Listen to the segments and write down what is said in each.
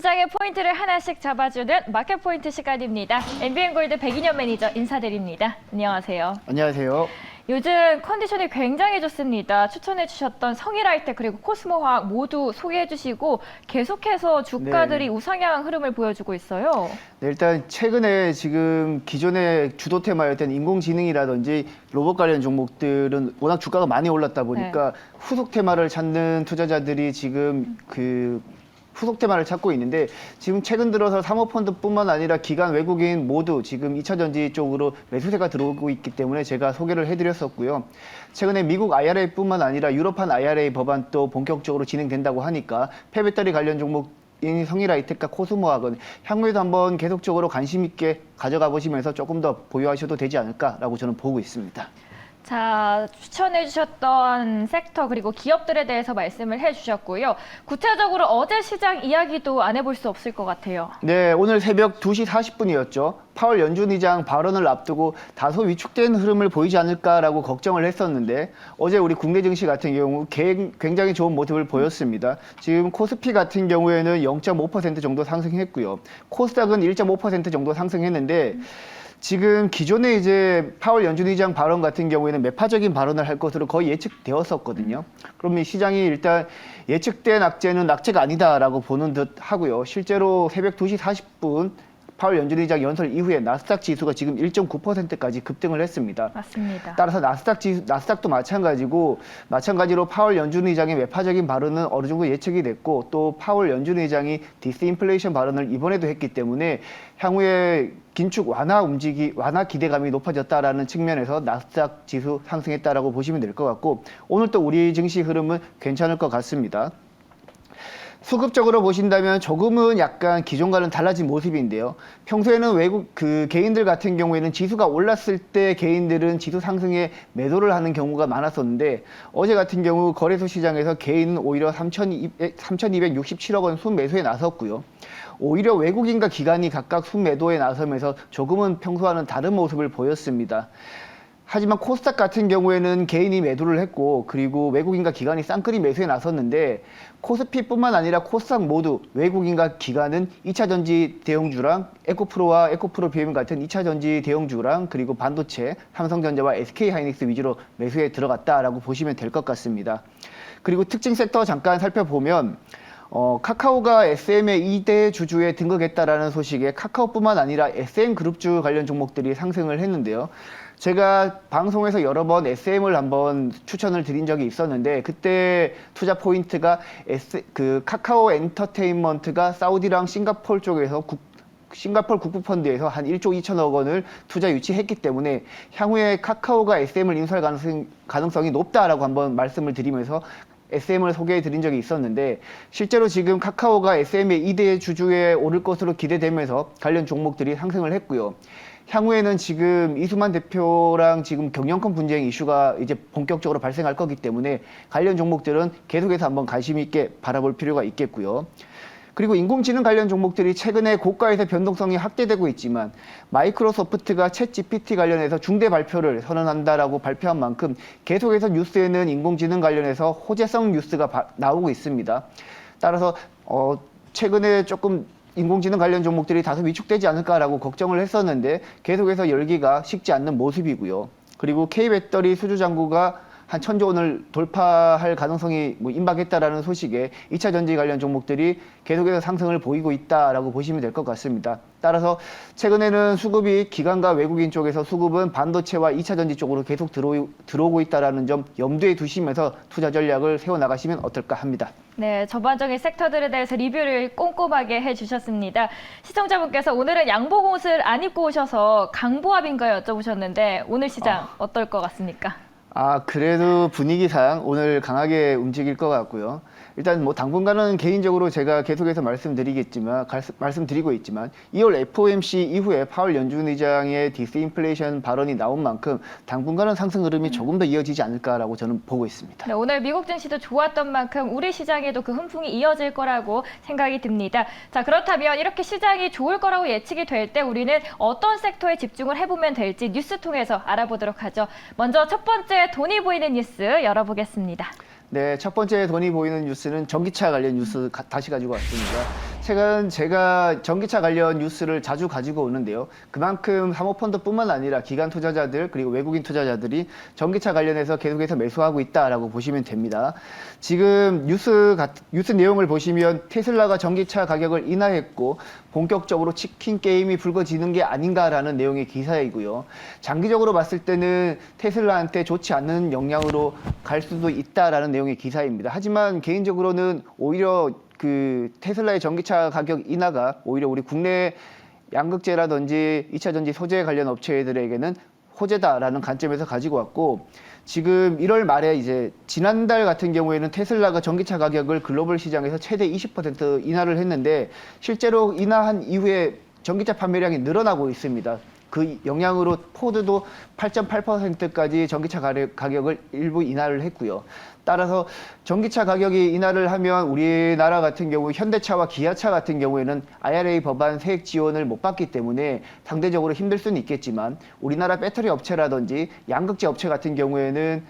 시장의 포인트를 하나씩 잡아주는 마켓 포인트 시간입니다. MBN 골드 백인현 매니저 인사드립니다. 안녕하세요. 안녕하세요. 요즘 컨디션이 굉장히 좋습니다. 추천해 주셨던 성일아이텍 그리고 코스모화학 모두 소개해 주시고 계속해서 주가들이 네. 우상향 흐름을 보여주고 있어요. 네, 일단 최근에 지금 기존의 주도 테마였던 인공지능이라든지 로봇 관련 종목들은 워낙 주가가 많이 올랐다 보니까 후속 테마를 찾는 투자자들이 지금 그 후속 테마를 찾고 있는데 지금 최근 들어서 사모펀드뿐만 아니라 기관 외국인 모두 지금 2차 전지 쪽으로 매수세가 들어오고 있기 때문에 제가 소개를 해드렸었고요. 최근에 미국 IRA뿐만 아니라 유럽판 IRA 법안도 본격적으로 진행된다고 하니까 폐배터리 관련 종목 인 성일아이텍과 코스모학은 향후에도 한번 계속적으로 관심 있게 가져가 보시면서 조금 더 보유하셔도 되지 않을까라고 저는 보고 있습니다. 자, 추천해 주셨던 섹터 그리고 기업들에 대해서 말씀을 해 주셨고요. 구체적으로 어제 시장 이야기도 안 해볼 수 없을 것 같아요. 네, 오늘 새벽 2시 40분이었죠. 파월 연준 의장 발언을 앞두고 다소 위축된 흐름을 보이지 않을까라고 걱정을 했었는데 어제 우리 국내 증시 같은 경우 개- 굉장히 좋은 모습을 보였습니다. 지금 코스피 같은 경우에는 0.5% 정도 상승했고요. 코스닥은 1.5% 정도 상승했는데 지금 기존에 이제 파월 연준 의장 발언 같은 경우에는 매파적인 발언을 할 것으로 거의 예측되었었거든요. 그러면 시장이 일단 예측된 악재는 악재가 아니다라고 보는 듯 하고요. 실제로 새벽 2시 40분 파월 연준 의장 연설 이후에 나스닥 지수가 지금 1.9%까지 급등을 했습니다. 맞습니다. 따라서 나스닥 지 나스닥도 마찬가지고 마찬가지로 파월 연준 의장의 매파적인 발언은 어느 정도 예측이 됐고 또 파월 연준 의장이 디스인플레이션 발언을 이번에도 했기 때문에 향후에 긴축 완화 움직이 완화 기대감이 높아졌다라는 측면에서 나스닥 지수 상승했다라고 보시면 될 것 같고 오늘 또 우리 증시 흐름은 괜찮을 것 같습니다. 수급적으로 보신다면 조금은 약간 기존과는 달라진 모습인데요. 평소에는 외국 그 개인들 같은 경우에는 지수가 올랐을 때 개인들은 지수 상승에 매도를 하는 경우가 많았었는데 어제 같은 경우 거래소 시장에서 개인은 오히려 3,267억 원 순매수에 나섰고요. 오히려 외국인과 기관이 각각 순매도에 나서면서 조금은 평소와는 다른 모습을 보였습니다. 하지만 코스닥 같은 경우에는 개인이 매도를 했고 그리고 외국인과 기관이 쌍끌이 매수에 나섰는데 코스피뿐만 아니라 코스닥 모두 외국인과 기관은 2차 전지 대형주랑 에코프로와 에코프로 비엠 같은 2차 전지 대형주랑 그리고 반도체, 삼성전자와 SK하이닉스 위주로 매수에 들어갔다라고 보시면 될 것 같습니다. 그리고 특징 섹터 잠깐 살펴보면 어, 카카오가 SM의 2대 주주에 등극했다라는 소식에 카카오뿐만 아니라 SM 그룹주 관련 종목들이 상승을 했는데요. 제가 방송에서 여러 번 SM을 한번 추천을 드린 적이 있었는데 그때 투자 포인트가 S, 그 카카오 엔터테인먼트가 사우디랑 싱가폴 쪽에서 국, 싱가폴 국부펀드에서 한 1조 2천억 원을 투자 유치했기 때문에 향후에 카카오가 SM을 인수할 가능성, 가능성이 높다라고 한번 말씀을 드리면서 SM을 소개해 드린 적이 있었는데 실제로 지금 카카오가 SM의 2대 주주에 오를 것으로 기대되면서 관련 종목들이 상승을 했고요. 향후에는 지금 이수만 대표랑 지금 경영권 분쟁 이슈가 이제 본격적으로 발생할 거기 때문에 관련 종목들은 계속해서 한번 관심 있게 바라볼 필요가 있겠고요. 그리고 인공지능 관련 종목들이 최근에 고가에서 변동성이 확대되고 있지만 마이크로소프트가 챗 GPT 관련해서 중대 발표를 선언한다라고 발표한 만큼 계속해서 뉴스에는 인공지능 관련해서 호재성 뉴스가 바- 나오고 있습니다. 따라서 어, 최근에 조금 인공지능 관련 종목들이 다소 위축되지 않을까라고 걱정을 했었는데 계속해서 열기가 식지 않는 모습이고요. 그리고 K배터리 수주 잔고가 한 천조 원을 돌파할 가능성이 뭐 임박했다라는 소식에 2차 전지 관련 종목들이 계속해서 상승을 보이고 있다라고 보시면 될 것 같습니다. 따라서 최근에는 수급이 기관과 외국인 쪽에서 수급은 반도체와 2차 전지 쪽으로 계속 들어, 들어오고 있다라는 점 염두에 두시면서 투자 전략을 세워 나가시면 어떨까 합니다. 네, 전반적인 섹터들에 대해서 리뷰를 꼼꼼하게 해주셨습니다. 시청자분께서 오늘은 양복 옷을 안 입고 오셔서 강보합인가요? 여쭤보셨는데 오늘 시장 어 떨 것 같습니까? 아, 그래도 분위기상 오늘 강하게 움직일 것 같고요. 일단 뭐 당분간은 개인적으로 제가 계속해서 말씀드리겠지만 갈- 말씀드리고 있지만 2월 FOMC 이후에 파월 연준 의장의 디스인플레이션 발언이 나온 만큼 당분간은 상승 흐름이 조금 더 이어지지 않을까라고 저는 보고 있습니다. 네, 오늘 미국 증시도 좋았던 만큼 우리 시장에도 그 훈풍이 이어질 거라고 생각이 듭니다. 자, 그렇다면 이렇게 시장이 좋을 거라고 예측이 될 때 우리는 어떤 섹터에 집중을 해보면 될지 뉴스 통해서 알아보도록 하죠. 먼저 첫 번째 돈이 보이는 뉴스 열어보겠습니다. 네, 첫 번째 돈이 보이는 뉴스는 전기차 관련 뉴스 가- 다시 가지고 왔습니다. 최근 제가 전기차 관련 뉴스를 자주 가지고 오는데요. 그만큼 사모펀드뿐만 아니라 기관 투자자들 그리고 외국인 투자자들이 전기차 관련해서 계속해서 매수하고 있다라고 보시면 됩니다. 지금 뉴스 같- 뉴스 내용을 보시면 테슬라가 전기차 가격을 인하했고 본격적으로 치킨 게임이 불거지는 게 아닌가라는 내용의 기사이고요. 장기적으로 봤을 때는 테슬라한테 좋지 않는 영향으로 갈 수도 있다라는 내용의 기사입니다. 하지만 개인적으로는 오히려 그 테슬라의 전기차 가격 인하가 오히려 우리 국내 양극재라든지 2차 전지 소재 관련 업체들에게는 호재다라는 관점에서 가지고 왔고 지금 1월 말에 이제 지난달 같은 경우에는 테슬라가 전기차 가격을 글로벌 시장에서 최대 20% 인하를 했는데 실제로 인하한 이후에 전기차 판매량이 늘어나고 있습니다. 그 영향으로 포드도 8.8%까지 전기차 가격- 가격을 일부 인하를 했고요. 따라서 전기차 가격이 인하를 하면 우리나라 같은 경우 현대차와 기아차 같은 경우에는 IRA 법안 세액 지원을 못 받기 때문에 상대적으로 힘들 수는 있겠지만 우리나라 배터리 업체라든지 양극재 업체 같은 경우에는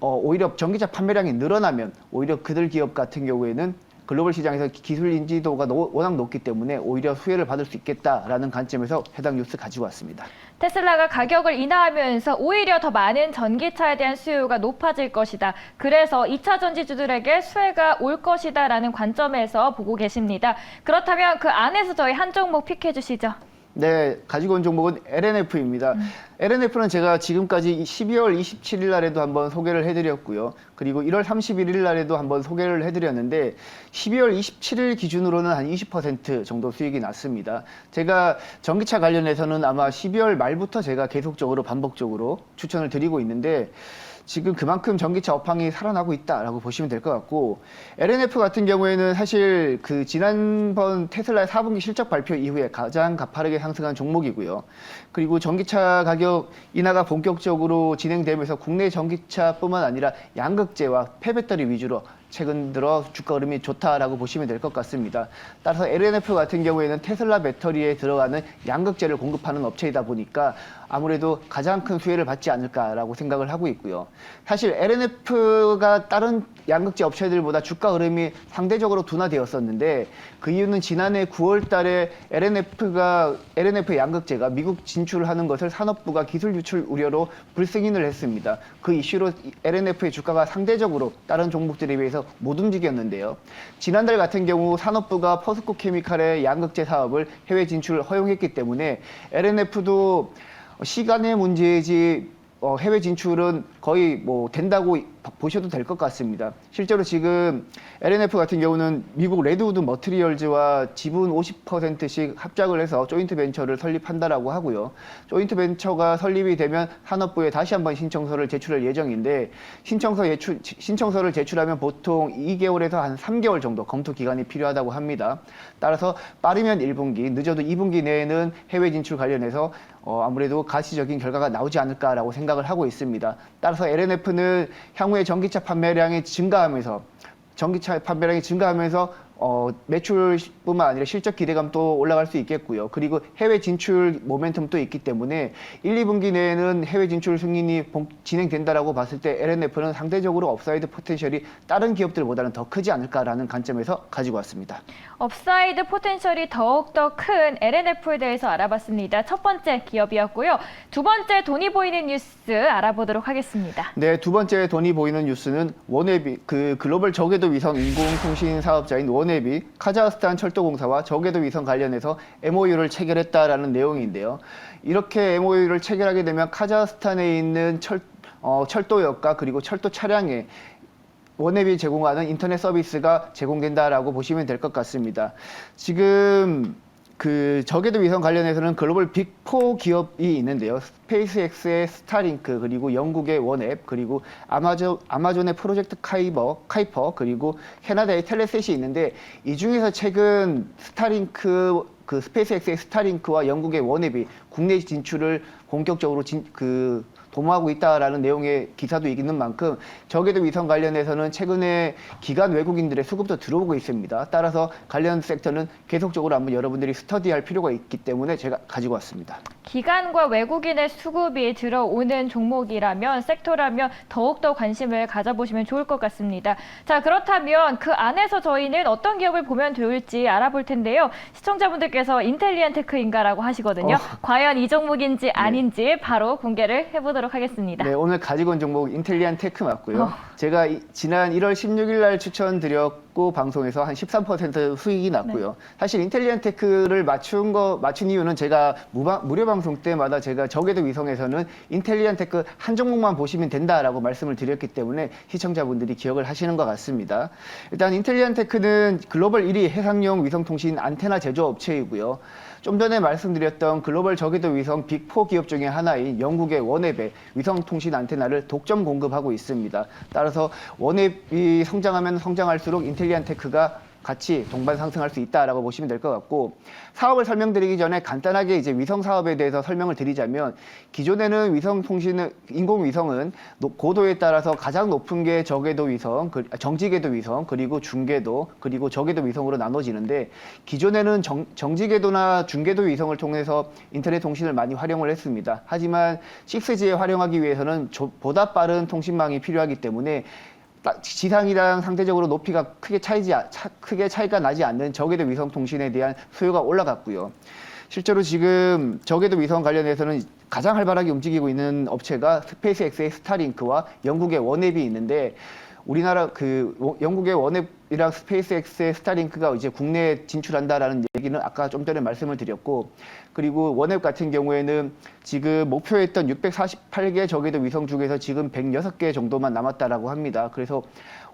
어, 오히려 전기차 판매량이 늘어나면 오히려 그들 기업 같은 경우에는 글로벌 시장에서 기술 인지도가 노- 워낙 높기 때문에 오히려 수혜를 받을 수 있겠다라는 관점에서 해당 뉴스 가지고 왔습니다. 테슬라가 가격을 인하하면서 오히려 더 많은 전기차에 대한 수요가 높아질 것이다. 그래서 2차 전지주들에게 수혜가 올 것이다라는 관점에서 보고 계십니다. 그렇다면 그 안에서 저희 한 종목 픽해 주시죠. 네, 가지고 온 종목은 LNF입니다. LNF는 제가 지금까지 12월 27일 날에도 한번 소개를 해드렸고요. 그리고 1월 31일 날에도 한번 소개를 해드렸는데 12월 27일 기준으로는 한 20% 정도 수익이 났습니다. 제가 전기차 관련해서는 아마 12월 말부터 제가 계속적으로 반복적으로 추천을 드리고 있는데 지금 그만큼 전기차 업황이 살아나고 있다라고 보시면 될 것 같고 LNF 같은 경우에는 사실 그 지난번 테슬라의 4분기 실적 발표 이후에 가장 가파르게 상승한 종목이고요. 그리고 전기차 가격 인하가 본격적으로 진행되면서 국내 전기차뿐만 아니라 양극재와 폐배터리 위주로 최근 들어 주가 흐름이 좋다라고 보시면 될 것 같습니다. 따라서 LNF 같은 경우에는 테슬라 배터리에 들어가는 양극재를 공급하는 업체이다 보니까 아무래도 가장 큰 수혜를 받지 않을까라고 생각을 하고 있고요. 사실 LNF가 다른 양극재 업체들보다 주가 흐름이 상대적으로 둔화되었었는데 그 이유는 지난해 9월 달에 LNF가 LNF 양극재가 미국 진출을 하는 것을 산업부가 기술 유출 우려로 불승인을 했습니다. 그 이슈로 LNF의 주가가 상대적으로 다른 종목들에 비해서 못 움직였는데요. 지난달 같은 경우 산업부가 퍼스코 케미칼의 양극재 사업을 해외 진출을 허용했기 때문에 LNF도 시간의 문제이지 어, 해외 진출은 거의 뭐 된다고 보셔도 될 것 같습니다. 실제로 지금 LNF 같은 경우는 미국 레드우드 머트리얼즈와 지분 50%씩 합작을 해서 조인트 벤처를 설립한다라고 하고요. 조인트 벤처가 설립이 되면 산업부에 다시 한번 신청서를 제출할 예정인데 신청서 예출, 신청서를 제출하면 보통 2개월에서 한 3개월 정도 검토 기간이 필요하다고 합니다. 따라서 빠르면 1분기, 늦어도 2분기 내에는 해외 진출 관련해서 어, 아무래도 가시적인 결과가 나오지 않을까라고 생각을 하고 있습니다. 따라서 LNF는 향후에 전기차 판매량이 증가하면서 전기차 판매량이 증가하면서 어, 매출뿐만 아니라 실적 기대감도 올라갈 수 있겠고요. 그리고 해외 진출 모멘텀도 있기 때문에 1, 2분기 내에는 해외 진출 승인이 본- 진행된다라고 봤을 때 LNF는 상대적으로 업사이드 포텐셜이 다른 기업들보다는 더 크지 않을까라는 관점에서 가지고 왔습니다. 업사이드 포텐셜이 더욱더 큰 LNF에 대해서 알아봤습니다. 첫 번째 기업이었고요. 두 번째 돈이 보이는 뉴스 알아보도록 하겠습니다. 네, 두 번째 돈이 보이는 뉴스는 원웨비, 그 글로벌 저궤도 위성 인공통신 사업자인 원 웨비, 카자흐스탄 철도공사와 저궤도 위성 관련해서 MOU를 체결했다라는 내용인데요. 이렇게 MOU를 체결하게 되면 카자흐스탄에 있는 철, 어, 철도역과 그리고 철도 차량에 원앱이 제공하는 인터넷 서비스가 제공된다라고 보시면 될 것 같습니다. 지금 그 저궤도 위성 관련해서는 글로벌 빅4 기업이 있는데요. 스페이스X의 스타링크 그리고 영국의 원앱 그리고 아마존 아마존의 프로젝트 카이버 카이퍼 그리고 캐나다의 텔레셋이 있는데 이 중에서 최근 스타링크 그 스페이스X의 스타링크와 영국의 원앱이 국내 진출을 본격적으로 진, 그 도모하고 있다라는 내용의 기사도 있는 만큼 저궤도 위성 관련해서는 최근에 기관 외국인들의 수급도 들어오고 있습니다. 따라서 관련 섹터는 계속적으로 한번 여러분들이 스터디할 필요가 있기 때문에 제가 가지고 왔습니다. 기관과 외국인의 수급이 들어오는 종목이라면 섹터라면 더욱더 관심을 가져보시면 좋을 것 같습니다. 자, 그렇다면 그 안에서 저희는 어떤 기업을 보면 좋을지 알아볼 텐데요. 시청자분들께서 인텔리안 테크인가라고 하시거든요. 어. 과연 이 종목인지 아닌지 바로 공개를 해보도록 하겠습니다. 네, 오늘 가지고 온 종목 인텔리안 테크 맞고요. 어. 제가 이- 지난 1월 16일 날 추천드렸 고 방송에서 한 13% 수익이 났고요. 네. 사실 인텔리안 테크를 맞춘 거 맞춘 이유는 제가 무방, 무료 방송 때마다 제가 저궤도 위성에서는 인텔리안 테크 한 종목만 보시면 된다라고 말씀을 드렸기 때문에 시청자분들이 기억을 하시는 것 같습니다. 일단 인텔리안 테크는 글로벌 1위 해상용 위성통신 안테나 제조업체이고요. 좀 전에 말씀드렸던 글로벌 저궤도 위성 빅4 기업 중에 하나인 영국의 원앱의 위성통신 안테나를 독점 공급하고 있습니다. 따라서 원앱이 성장하면 성장할수록 인텔 리안 테크가 같이 동반 상승할 수 있다라고 보시면 될 것 같고 사업을 설명드리기 전에 간단하게 이제 위성 사업에 대해서 설명을 드리자면 기존에는 위성 통신은 인공 위성은 노- 고도에 따라서 가장 높은 게 저궤도 위성, 그- 정지궤도 위성, 그리고 중궤도, 그리고 저궤도 위성으로 나눠지는데 기존에는 정, 정지궤도나 중궤도 위성을 통해서 인터넷 통신을 많이 활용을 했습니다. 하지만 6G에 활용하기 위해서는 조- 보다 빠른 통신망이 필요하기 때문에 딱 지상이랑 상대적으로 높이가 크게 차이지 아- 차- 크게 차이가 나지 않는 저궤도 위성 통신에 대한 수요가 올라갔고요. 실제로 지금 저궤도 위성 관련해서는 가장 활발하게 움직이고 있는 업체가 스페이스X의 스타링크와 영국의 원앱이 있는데 우리나라 그 워- 영국의 원앱 이랑 스페이스X의 스타링크가 이제 국내에 진출한다라는 얘기는 아까 좀 전에 말씀을 드렸고 그리고 원앱 같은 경우에는 지금 목표했던 648개 저궤도 위성 중에서 지금 106개 정도만 남았다라고 합니다. 그래서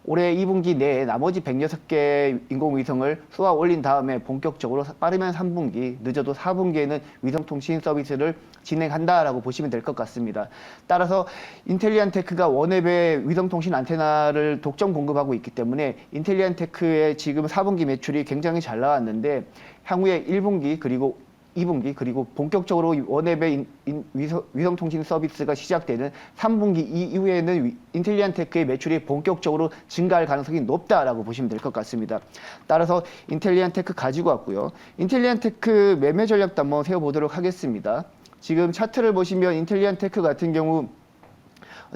올해 2분기 내에 나머지 106개 인공위성을 쏘아 올린 다음에 본격적으로 빠르면 3분기, 늦어도 4분기에는 위성통신 서비스를 진행한다라고 보시면 될 것 같습니다. 따라서 인텔리안 테크가 원앱의 위성통신 안테나를 독점 공급하고 있기 때문에 인텔리 안 테크의 지금 4분기 매출이 굉장히 잘 나왔는데 향후에 1분기 그리고 2분기 그리고 본격적으로 원앱의 위성, 위성통신 서비스가 시작되는 3분기 이후에는 위- 인텔리안 테크의 매출이 본격적으로 증가할 가능성이 높다라고 보시면 될 것 같습니다. 따라서 인텔리안 테크 가지고 왔고요. 인텔리안 테크 매매 전략도 한번 세워보도록 하겠습니다. 지금 차트를 보시면 인텔리안 테크 같은 경우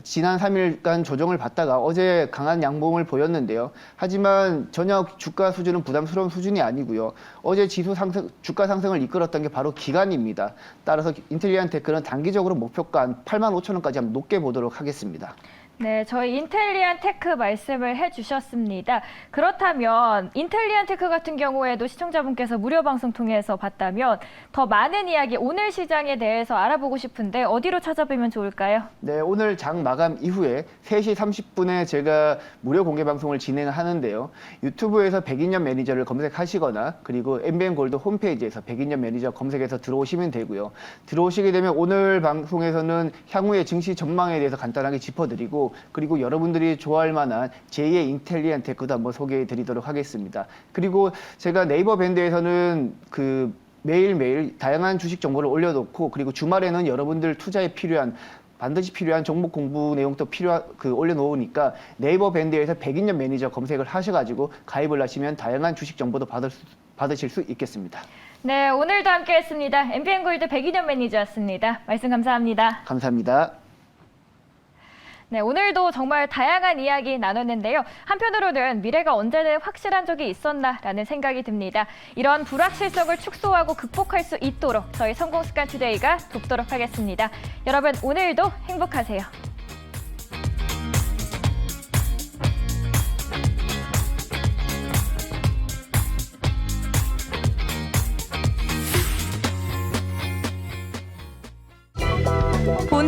지난 3일간 조정을 받다가 어제 강한 양봉을 보였는데요. 하지만 전혀 주가 수준은 부담스러운 수준이 아니고요. 어제 지수 상승, 주가 상승을 이끌었던 게 바로 기간입니다. 따라서 인텔리안 테크는 단기적으로 목표가 한 8만 5천 원까지 한번 높게 보도록 하겠습니다. 네, 저희 인텔리안 테크 말씀을 해주셨습니다. 그렇다면 인텔리안 테크 같은 경우에도 시청자분께서 무료 방송 통해서 봤다면 더 많은 이야기 오늘 시장에 대해서 알아보고 싶은데 어디로 찾아보면 좋을까요? 네, 오늘 장 마감 이후에 3시 30분에 제가 무료 공개 방송을 진행하는데요. 유튜브에서 백인년 매니저를 검색하시거나 그리고 MBN 골드 홈페이지에서 백인년 매니저 검색해서 들어오시면 되고요. 들어오시게 되면 오늘 방송에서는 향후의 증시 전망에 대해서 간단하게 짚어드리고 그리고 여러분들이 좋아할 만한 제2의 인텔리안 테크도 한번 소개해 드리도록 하겠습니다. 그리고 제가 네이버 밴드에서는 그 매일매일 다양한 주식 정보를 올려놓고 그리고 주말에는 여러분들 투자에 필요한 반드시 필요한 종목 공부 내용도 필요한 그 올려놓으니까 네이버 밴드에서 백인년 매니저 검색을 하셔가지고 가입을 하시면 다양한 주식 정보도 받을 수, 받으실 수 있겠습니다. 네, 오늘도 함께했습니다. MBN 골드 백이년 매니저였습니다. 말씀 감사합니다. 감사합니다. 네, 오늘도 정말 다양한 이야기 나눴는데요. 한편으로는 미래가 언제는 확실한 적이 있었나라는 생각이 듭니다. 이런 불확실성을 축소하고 극복할 수 있도록 저희 성공습관 투데이가 돕도록 하겠습니다. 여러분, 오늘도 행복하세요.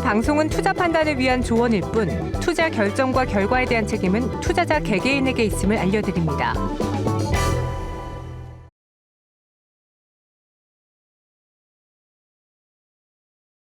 방송은 투자 판단을 위한 조언일 뿐 투자 결정과 결과에 대한 책임은 투자자 개개인에게 있음을 알려드립니다.